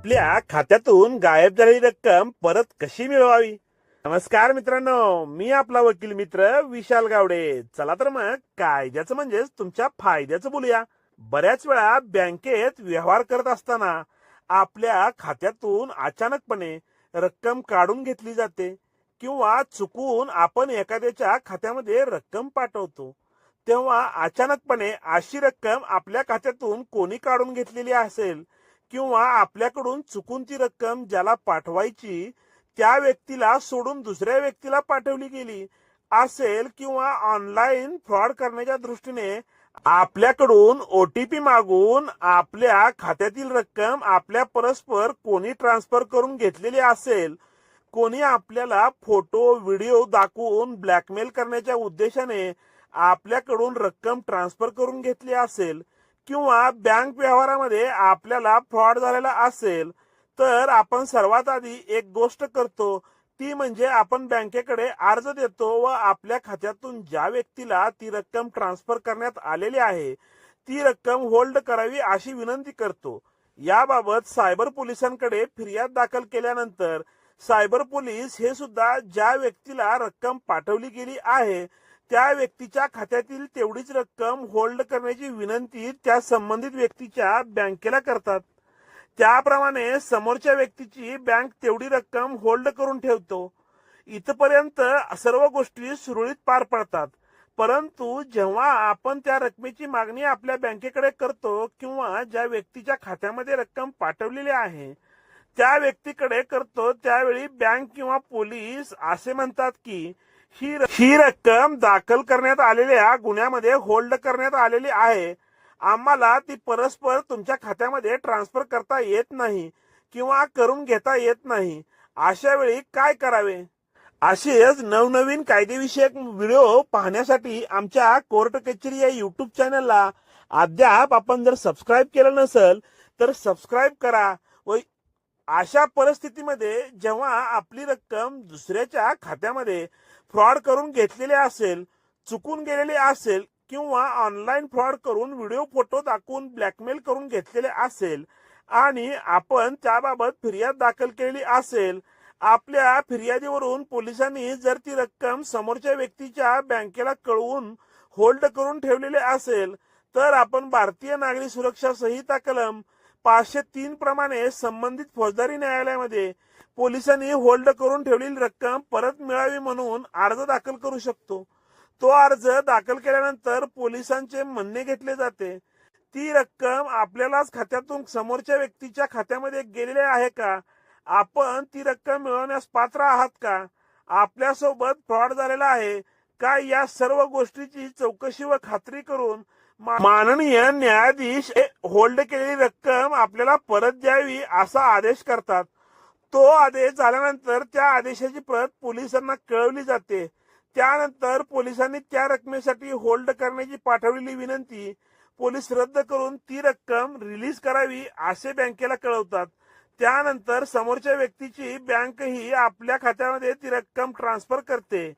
आपल्या खात्यातून गायब झालेली रक्कम परत कशी मिळवावी? नमस्कार मित्रांनो मी आपला वकील मित्र विशाल गावडे. चला तर मग कायद्याचं म्हणजेच तुमच्या फायद्याचं बोलूया. बऱ्याच वेळा बँकेत व्यवहार करत असताना आपल्या खात्यातून अचानकपणे रक्कम काढून घेतली जाते किंवा चुकून आपण एखाद्याच्या खात्यामध्ये रक्कम पाठवतो. तेव्हा अचानकपणे अशी रक्कम आपल्या खात्यातून कोणी काढून घेतलेली असेल किंवा आपल्याकडून चुकून ती रक्कम ज्याला पाठवायची त्या व्यक्तीला सोडून दुसऱ्या व्यक्तीला पाठवली गेली असेल किंवा ऑनलाईन फ्रॉड करण्याच्या दृष्टीने आपल्याकडून ओटीपी मागून आपल्या खात्यातील रक्कम आपल्या परस्पर कोणी ट्रान्सफर करून घेतलेली असेल कोणी आपल्याला फोटो व्हिडिओ दाखवून ब्लॅकमेल करण्याच्या उद्देशाने आपल्याकडून रक्कम ट्रान्सफर करून घेतली असेल किंवा बँक व्यवहारामध्ये आपल्याला फ्रॉड झालेला असेल तर आपण सर्वात आधी एक गोष्ट करतो. ती म्हणजे आपण बँकेकडे अर्ज देतो व आपल्या खात्यातून ज्या व्यक्तीला ती रक्कम ट्रान्सफर करण्यात आलेली आहे ती रक्कम होल्ड करावी अशी विनंती करतो. याबाबत सायबर पोलिसांकडे फिर्याद दाखल केल्यानंतर सायबर पोलीस हे सुद्धा ज्या व्यक्तीला रक्कम पाठवली गेली आहे त्या व्यक्तीच्या खात्यातील तेवढीच रक्कम होल्ड करण्याची विनंती त्या संबंधित व्यक्तीच्या बँकेला करतात. त्याप्रमाणे समोरच्या व्यक्तीची बँक तेवढी रक्कम होल्ड करून ठेवतो. इथपर्यंत सर्व गोष्टी सुरळीत पार पडतात. परंतु जेव्हा आपण त्या रकमेची मागणी आपल्या बँकेकडे करतो किंवा ज्या व्यक्तीच्या खात्यामध्ये रक्कम पाठवलेली आहे त्या व्यक्तीकडे करतो त्यावेळी बँक किंवा पोलीस असे म्हणतात की ही ही रक्कम दाखल करण्यात आलेल्या गुन्ह्यामध्ये होल्ड करण्यात आलेली आहे. आम्हाला ती परस्पर तुमच्या खात्यामध्ये ट्रान्सफर करता येत नाही किंवा करून घेता येत नाही. अशा वेळी काय करावे? असेच नवनवीन कायदेविषयक व्हिडिओ पाहण्यासाठी आमच्या कोर्ट कचेरी या युट्यूब चॅनलला अद्याप आपण जर सबस्क्राईब केलं नसेल तर सबस्क्राईब करा व अशा परिस्थितीमध्ये जेव्हा आपली रक्कम दुसऱ्याच्या खात्यामध्ये फ्रॉड करून घेतलेली असेल चुकून गेलेली असेल किंवा ऑनलाईन फ्रॉड करून व्हिडिओ फोटो दाखवून ब्लॅकमेल करून घेतलेले असेल आणि आपण त्याबाबत फिर्याद दाखल केलेली असेल आपल्या फिर्यादीवरून पोलिसांनी जर ती रक्कम समोरच्या व्यक्तीच्या बँकेला कळवून होल्ड करून ठेवलेले असेल तर आपण भारतीय नागरी सुरक्षा संहिता कलम पाचशे तीन प्रमाणे संबंधित फौजदारी न्यायालयामध्ये पोलिसांनी होल्ड करून ठेवलेली रक्कम परत मिळावी म्हणून अर्ज दाखल करू शकतो. तो अर्ज दाखल केल्यानंतर पोलिसांचे म्हणणे घेतले जाते. ती रक्कम आपल्यालाच खात्यातून समोरच्या व्यक्तीच्या खात्यामध्ये गेलेली आहे का? आपण ती रक्कम मिळवण्यास पात्र आहात का? आपल्यासोबत फ्रॉड झालेला आहे का? या सर्व गोष्टीची चौकशी व खात्री करून माननीय न्यायाधीश होल्ड केलेली रक्कम आपल्याला परत द्यावी असा आदेश करतात. तो आदेश झाल्यानंतर त्या आदेशाची प्रत पोलिसांना कळवली जाते. त्यानंतर पोलिसांनी त्या रकमेसाठी होल्ड करण्याची पाठवलेली विनंती पोलीस रद्द करून ती रक्कम रिलीज करावी असे बँकेला कळवतात. त्यानंतर समोरच्या व्यक्तीची बँक ही आपल्या खात्यामध्ये ती रक्कम ट्रान्सफर करते.